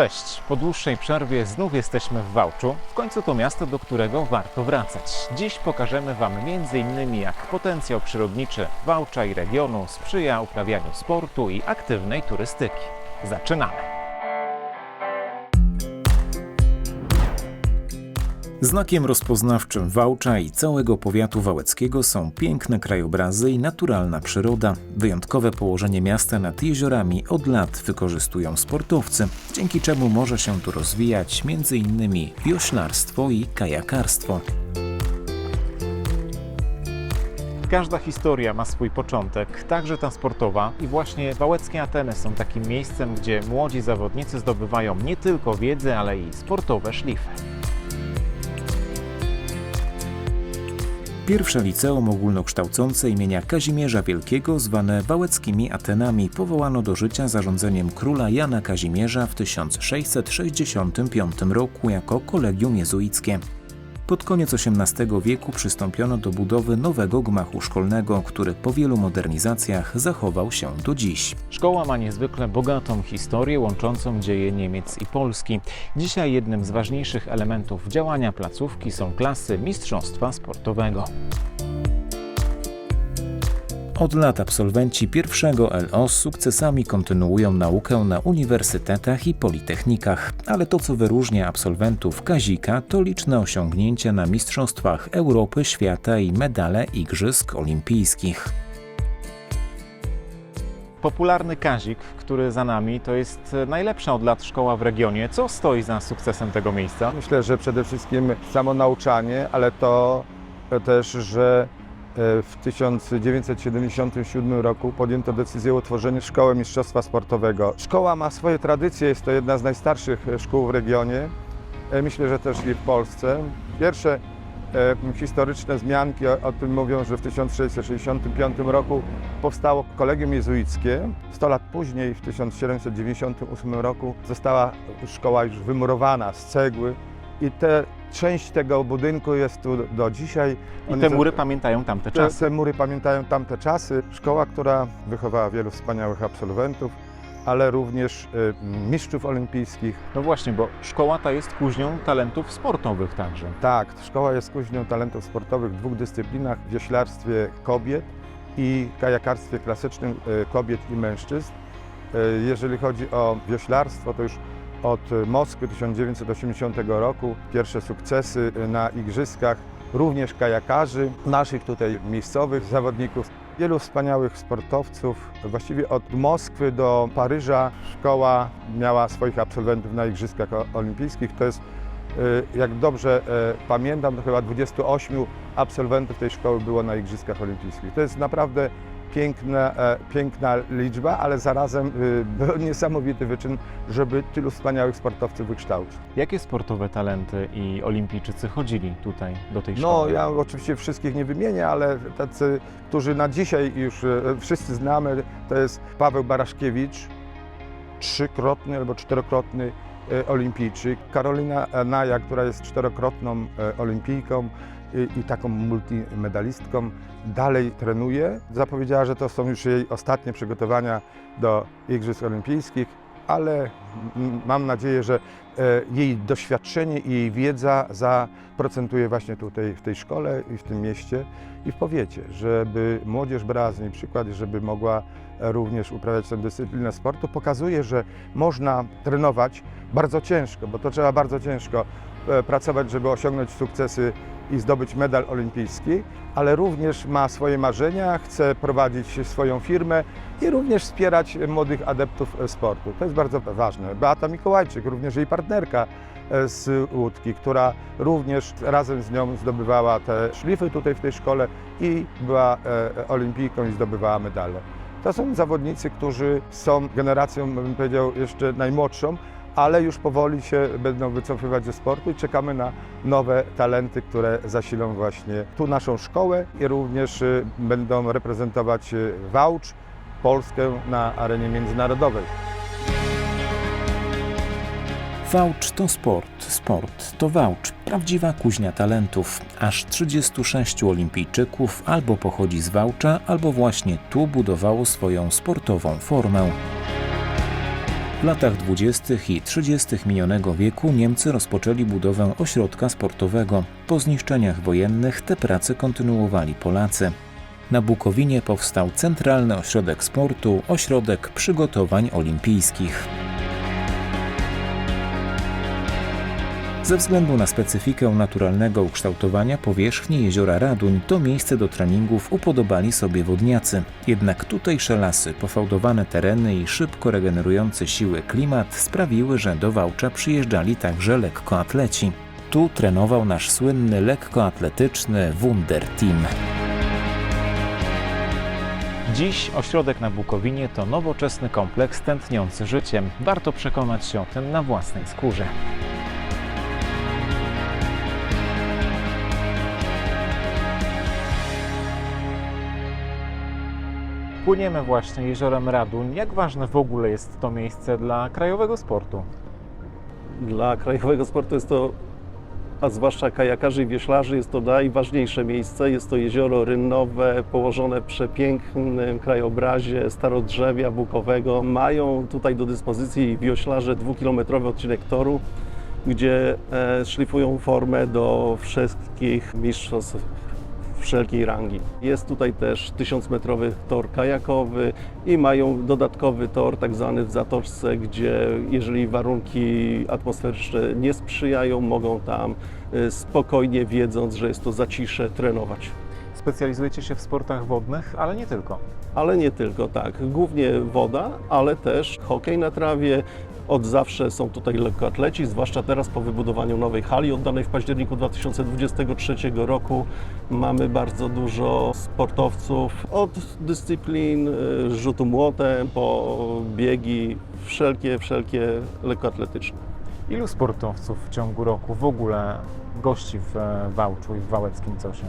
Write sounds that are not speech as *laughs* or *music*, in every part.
Cześć! Po dłuższej przerwie znów jesteśmy w Wałczu. W końcu to miasto, do którego warto wracać. Dziś pokażemy Wam m.in. jak potencjał przyrodniczy Wałcza i regionu sprzyja uprawianiu sportu i aktywnej turystyki. Zaczynamy! Znakiem rozpoznawczym Wałcza i całego powiatu wałeckiego są piękne krajobrazy i naturalna przyroda. Wyjątkowe położenie miasta nad jeziorami od lat wykorzystują sportowcy, dzięki czemu może się tu rozwijać m.in. wioślarstwo i kajakarstwo. Każda historia ma swój początek, także ta sportowa i właśnie Wałeckie Ateny są takim miejscem, gdzie młodzi zawodnicy zdobywają nie tylko wiedzę, ale i sportowe szlify. Pierwsze liceum ogólnokształcące imienia Kazimierza Wielkiego, zwane Wałeckimi Atenami, powołano do życia zarządzeniem króla Jana Kazimierza w 1665 roku jako kolegium jezuickie. Pod koniec XVIII wieku przystąpiono do budowy nowego gmachu szkolnego, który po wielu modernizacjach zachował się do dziś. Szkoła ma niezwykle bogatą historię łączącą dzieje Niemiec i Polski. Dzisiaj jednym z ważniejszych elementów działania placówki są klasy mistrzostwa sportowego. Od lat absolwenci pierwszego LO z sukcesami kontynuują naukę na uniwersytetach i politechnikach, ale to co wyróżnia absolwentów Kazika to liczne osiągnięcia na mistrzostwach Europy, świata i medale igrzysk olimpijskich. Popularny Kazik, który za nami, to jest najlepsza od lat szkoła w regionie. Co stoi za sukcesem tego miejsca? Myślę, że przede wszystkim samo nauczanie, ale to też, że e, w 1977 roku podjęto decyzję o utworzeniu Szkoły Mistrzostwa Sportowego. Szkoła ma swoje tradycje, jest to jedna z najstarszych szkół w regionie, e, myślę, że też i w Polsce. Pierwsze e, historyczne wzmianki o, o tym mówią, że w 1665 roku powstało kolegium jezuickie. 100 lat później, w 1798 roku, została szkoła już wymurowana z cegły i te, część tego budynku jest tu do dzisiaj. I te mury pamiętają tamte te, czasy. te mury pamiętają tamte czasy. Szkoła, która wychowała wielu wspaniałych absolwentów, ale również y, mistrzów olimpijskich. No właśnie, bo szkoła ta jest kuźnią talentów sportowych także. Tak, szkoła jest kuźnią talentów sportowych w dwóch dyscyplinach, w wioślarstwie kobiet i kajakarstwie klasycznym y, kobiet i mężczyzn. Y, Jeżeli chodzi o wioślarstwo, to już od y, Moskwy 1980 roku pierwsze sukcesy y, na igrzyskach, również kajakarzy, naszych tutaj miejscowych zawodników, wielu wspaniałych sportowców. Właściwie od Moskwy do Paryża szkoła miała swoich absolwentów na igrzyskach olimpijskich. To jest Y, Jak dobrze e, pamiętam, to chyba 28 absolwentów tej szkoły było na Igrzyskach Olimpijskich. To jest naprawdę piękna, e, piękna liczba, ale zarazem y, był *laughs* niesamowity wyczyn, żeby tylu wspaniałych sportowców wykształcić. Jakie sportowe talenty i olimpijczycy chodzili tutaj do tej No, szkoły? ja oczywiście wszystkich nie wymienię, ale tacy, którzy na dzisiaj już e, wszyscy znamy, to jest Paweł Baraszkiewicz, trzykrotny albo czterokrotny e, olimpijczyk, Karolina Naja, która jest czterokrotną olimpijką i, taką multimedalistką, dalej trenuje. Zapowiedziała, że to są już jej ostatnie przygotowania do Igrzysk Olimpijskich, ale mam nadzieję, że e, jej doświadczenie i jej wiedza zaprocentuje właśnie tutaj w tej szkole i w tym mieście i w powiecie, żeby młodzież brała z niej przykład żeby mogła również uprawiać tę dyscyplinę sportu. Pokazuje, że można trenować bardzo ciężko, bo to trzeba bardzo ciężko e, pracować, żeby osiągnąć sukcesy i zdobyć medal olimpijski, ale również ma swoje marzenia, chce prowadzić swoją firmę i również wspierać młodych adeptów sportu. To jest bardzo ważne. Beata Mikołajczyk, również jej partnerka e, z Łódki, która również razem z nią zdobywała te szlify tutaj w tej szkole i była e, olimpijką i zdobywała medale. To są zawodnicy, którzy są generacją, bym powiedział, jeszcze najmłodszą, ale już powoli się będą wycofywać ze sportu i czekamy na nowe talenty, które zasilą właśnie tu naszą szkołę i również y, będą reprezentować y, Wałcz, Polskę na arenie międzynarodowej. Wałcz to sport, sport to Wałcz, prawdziwa kuźnia talentów. Aż 36 olimpijczyków albo pochodzi z Wałcza, albo właśnie tu budowało swoją sportową formę. W latach 20. i 30. minionego wieku Niemcy rozpoczęli budowę ośrodka sportowego. Po zniszczeniach wojennych te prace kontynuowali Polacy. Na Bukowinie powstał Centralny Ośrodek Sportu, ośrodek przygotowań olimpijskich. Ze względu na specyfikę naturalnego ukształtowania powierzchni jeziora Raduń, to miejsce do treningów upodobali sobie wodniacy. Jednak tutejsze lasy, pofałdowane tereny i szybko regenerujący siły klimat sprawiły, że do Wałcza przyjeżdżali także lekkoatleci. Tu trenował nasz słynny lekkoatletyczny Wunder Team. Dziś ośrodek na Bukowinie to nowoczesny kompleks tętniący życiem. Warto przekonać się o tym na własnej skórze. Płyniemy właśnie jeziorem Raduń. Jak ważne w ogóle jest to miejsce dla krajowego sportu? Dla krajowego sportu jest to, a zwłaszcza kajakarzy i wioślarzy, jest to najważniejsze miejsce. Jest to jezioro rynnowe, położone w przepięknym krajobrazie starodrzewia bukowego. Mają tutaj do dyspozycji wioślarze dwukilometrowy odcinek toru, gdzie e, szlifują formę do wszystkich mistrzostw wszelkiej rangi. Jest tutaj też 1000-metrowy tor kajakowy i mają dodatkowy tor, tak zwany w zatoczce, gdzie jeżeli warunki atmosferyczne nie sprzyjają, mogą tam y, spokojnie, wiedząc, że jest to zacisze, trenować. Specjalizujecie się w sportach wodnych, ale nie tylko. Ale nie tylko, tak. Głównie woda, ale też hokej na trawie. Od zawsze są tutaj lekkoatleci, zwłaszcza teraz po wybudowaniu nowej hali oddanej w październiku 2023 roku. Mamy bardzo dużo sportowców od dyscyplin y, rzutu młotem po biegi, wszelkie, wszelkie lekkoatletyczne. Ilu sportowców w ciągu roku w ogóle gości w e, Wałczu i w Wałeckim Cosie?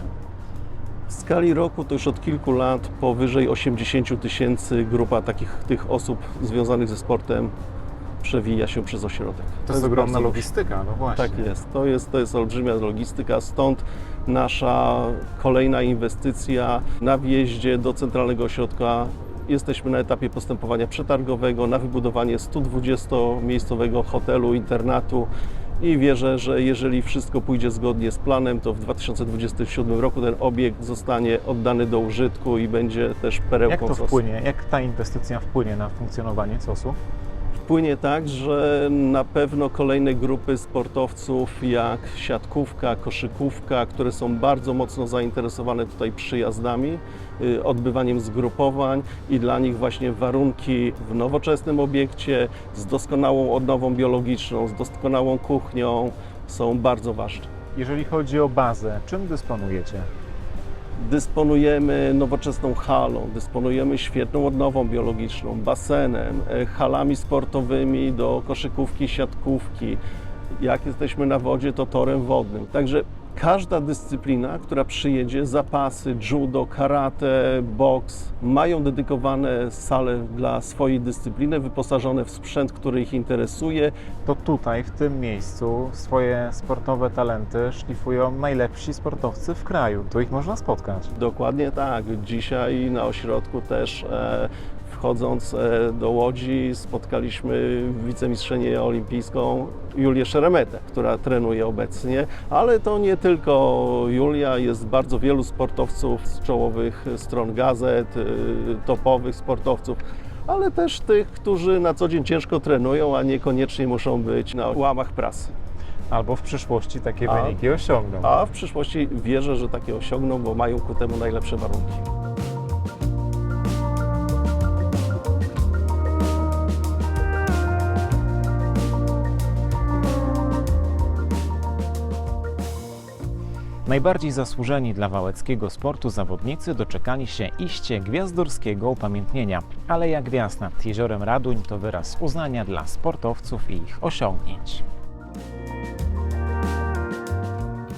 W skali roku to już od kilku lat powyżej 80 tysięcy grupa takich tych osób związanych ze sportem przewija się przez ośrodek. bardzo dużo. logistyka, no właśnie. Tak jest. To, jest. to jest olbrzymia logistyka, stąd nasza kolejna inwestycja na wjeździe do centralnego ośrodka. Jesteśmy na etapie postępowania przetargowego na wybudowanie 120-miejscowego hotelu, internatu i wierzę, że jeżeli wszystko pójdzie zgodnie z planem, to w 2027 roku ten obiekt zostanie oddany do użytku i będzie też perełką Jak to wpłynie, jak ta inwestycja wpłynie na funkcjonowanie COS-u? Wpłynie tak, że na pewno kolejne grupy sportowców jak siatkówka, koszykówka, które są bardzo mocno zainteresowane tutaj przyjazdami, y, odbywaniem zgrupowań i dla nich właśnie warunki w nowoczesnym obiekcie z doskonałą odnową biologiczną, z doskonałą kuchnią są bardzo ważne. Jeżeli chodzi o bazę, czym dysponujecie? Dysponujemy nowoczesną halą, dysponujemy świetną odnową biologiczną, basenem, e, halami sportowymi do koszykówki, siatkówki. Jak jesteśmy na wodzie, to torem wodnym. Także każda dyscyplina, która przyjedzie, zapasy, judo, karate, boks, mają dedykowane sale dla swojej dyscypliny, wyposażone w sprzęt, który ich interesuje, To tutaj, w tym miejscu, swoje sportowe talenty szlifują najlepsi sportowcy w kraju. Tu ich można spotkać. Dokładnie tak. Dzisiaj na ośrodku też e, wchodząc e, do Łodzi spotkaliśmy wicemistrzynię olimpijską Julię Szeremetę, która trenuje obecnie, ale to nie tylko Julia, jest bardzo wielu sportowców z czołowych stron gazet, e, topowych sportowców. Ale też tych, którzy na co dzień ciężko trenują, a niekoniecznie muszą być na łamach prasy. Albo w przyszłości takie A- wyniki osiągną. A w przyszłości wierzę, że takie osiągną, bo mają ku temu najlepsze warunki. Najbardziej zasłużeni dla wałeckiego sportu zawodnicy doczekali się iście gwiazdorskiego upamiętnienia. Aleja Gwiazd nad jeziorem Raduń to wyraz uznania dla sportowców i ich osiągnięć.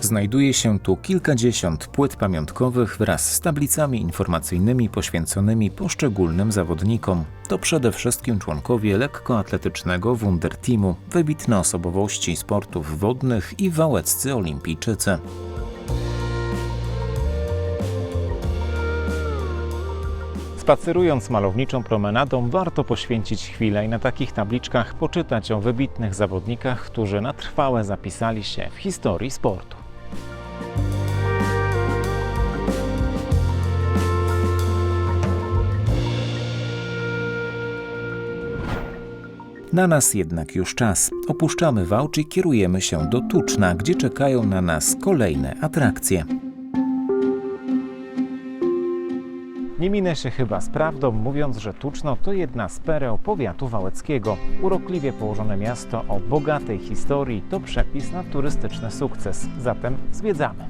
Znajduje się tu kilkadziesiąt płyt pamiątkowych wraz z tablicami informacyjnymi poświęconymi poszczególnym zawodnikom. To przede wszystkim członkowie lekkoatletycznego Wunder Teamu, wybitne osobowości sportów wodnych i wałeccy olimpijczycy. Spacerując malowniczą promenadą, warto poświęcić chwilę i na takich tabliczkach poczytać o wybitnych zawodnikach, którzy na trwałe zapisali się w historii sportu. Na nas jednak już czas. Opuszczamy Wałcz i kierujemy się do Tuczna, gdzie czekają na nas kolejne atrakcje. Nie minę się chyba z prawdą, mówiąc, że Tuczno to jedna z pereł powiatu wałeckiego. Urokliwie położone miasto o bogatej historii to przepis na turystyczny sukces. Zatem zwiedzamy.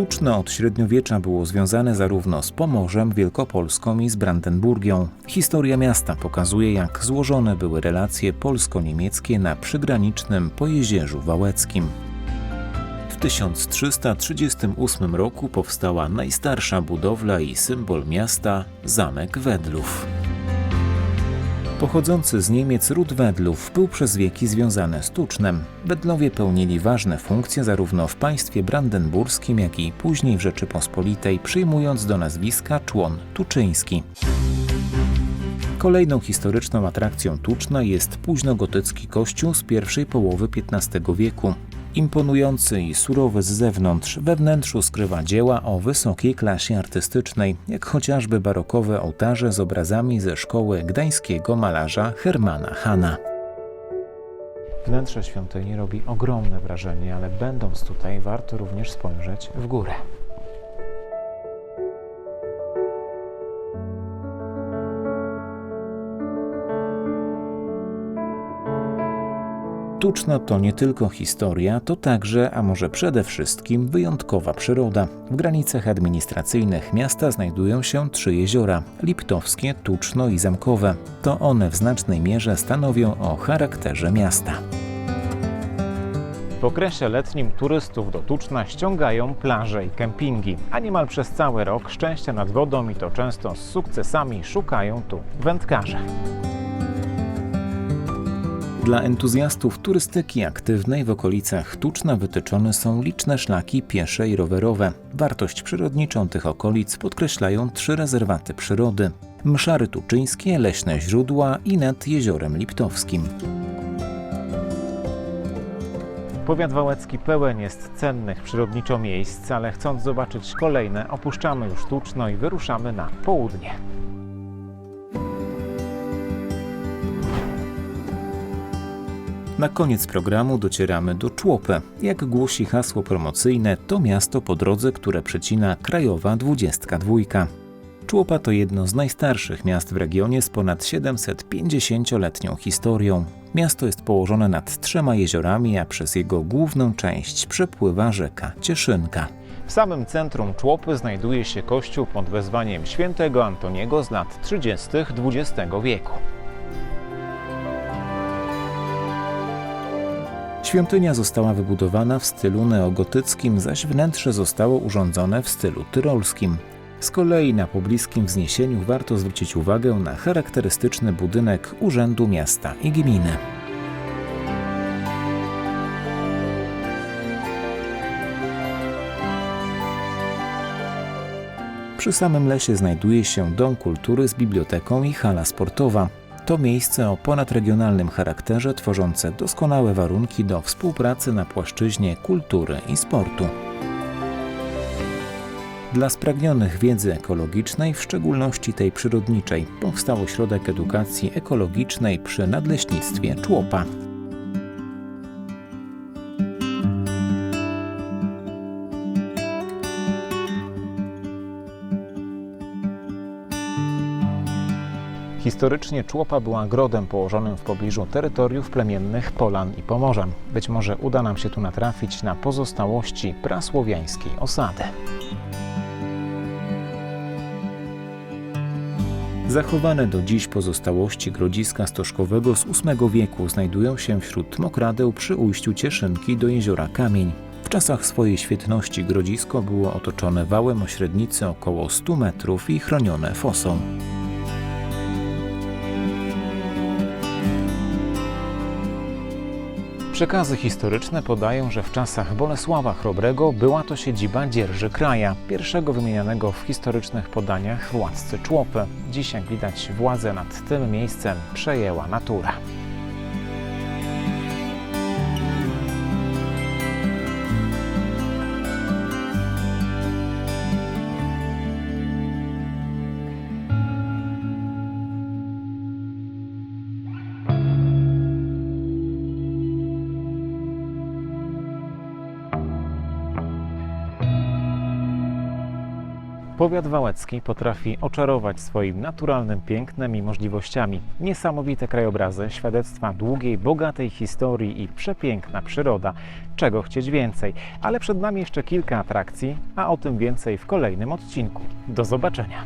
Tuczno od średniowiecza było związane zarówno z Pomorzem Wielkopolską i z Brandenburgią. Historia miasta pokazuje, jak złożone były relacje polsko-niemieckie na przygranicznym Pojezierzu Wałeckim. W 1338 roku powstała najstarsza budowla i symbol miasta zamek Wedlów. Pochodzący z Niemiec ród Wedlów był przez wieki związany z Tucznem. Wedlowie pełnili ważne funkcje zarówno w państwie brandenburskim, jak i później w Rzeczypospolitej, przyjmując do nazwiska człon tuczyński. Kolejną historyczną atrakcją Tuczna jest późnogotycki kościół z pierwszej połowy XV wieku. Imponujący i surowy z zewnątrz, we wnętrzu skrywa dzieła o wysokiej klasie artystycznej, jak chociażby barokowe ołtarze z obrazami ze szkoły gdańskiego malarza Hermana Hana. Wnętrze świątyni robi ogromne wrażenie, ale będąc tutaj warto również spojrzeć w górę. Tuczno to nie tylko historia, to także, a może przede wszystkim, wyjątkowa przyroda. W granicach administracyjnych miasta znajdują się trzy jeziora Liptowskie, Tuczno i Zamkowe. To one w znacznej mierze stanowią o charakterze miasta. W okresie letnim turystów do Tuczna ściągają plaże i kempingi, a niemal przez cały rok szczęścia nad wodą i to często z sukcesami szukają tu wędkarze. Dla entuzjastów turystyki aktywnej w okolicach Tuczna wytyczone są liczne szlaki piesze i rowerowe. Wartość przyrodniczą tych okolic podkreślają trzy rezerwaty przyrody. Mszary Tuczyńskie, Leśne Źródła i nad Jeziorem Liptowskim. Powiat wałecki pełen jest cennych przyrodniczo miejsc, ale chcąc zobaczyć kolejne, opuszczamy już Tuczno i wyruszamy na południe. Na koniec programu docieramy do Człopę. Jak głosi hasło promocyjne, to miasto po drodze, które przecina Krajowa 22. Człopa to jedno z najstarszych miast w regionie z ponad 750-letnią historią. Miasto jest położone nad trzema jeziorami, a przez jego główną część przepływa rzeka Cieszynka. W samym centrum Człopy znajduje się kościół pod wezwaniem świętego Antoniego z lat 30. XX wieku. Świątynia została wybudowana w stylu neogotyckim, zaś wnętrze zostało urządzone w stylu tyrolskim. Z kolei na pobliskim wzniesieniu warto zwrócić uwagę na charakterystyczny budynek Urzędu Miasta i Gminy. Przy samym lesie znajduje się Dom Kultury z biblioteką i hala sportowa. To miejsce o ponadregionalnym charakterze tworzące doskonałe warunki do współpracy na płaszczyźnie kultury i sportu. Dla spragnionych wiedzy ekologicznej, w szczególności tej przyrodniczej, powstał ośrodek edukacji ekologicznej przy Nadleśnictwie Człopa. Historycznie Człopa była grodem położonym w pobliżu terytoriów plemiennych Polan i Pomorzan. Być może uda nam się tu natrafić na pozostałości prasłowiańskiej osady. Zachowane do dziś pozostałości grodziska stożkowego z VIII wieku znajdują się wśród mokradeł przy ujściu Cieszynki do jeziora Kamień. W czasach swojej świetności grodzisko było otoczone wałem o średnicy około 100 metrów i chronione fosą. Przekazy historyczne podają, że w czasach Bolesława Chrobrego była to siedziba dzierży kraja, pierwszego wymienianego w historycznych podaniach władcy Człopy. Dziś, jak widać, władzę nad tym miejscem przejęła natura. Powiat wałecki potrafi oczarować swoim naturalnym pięknem i możliwościami. Niesamowite krajobrazy, świadectwa długiej, bogatej historii i przepiękna przyroda. Czego chcieć więcej? Ale przed nami jeszcze kilka atrakcji, a o tym więcej w kolejnym odcinku. Do zobaczenia.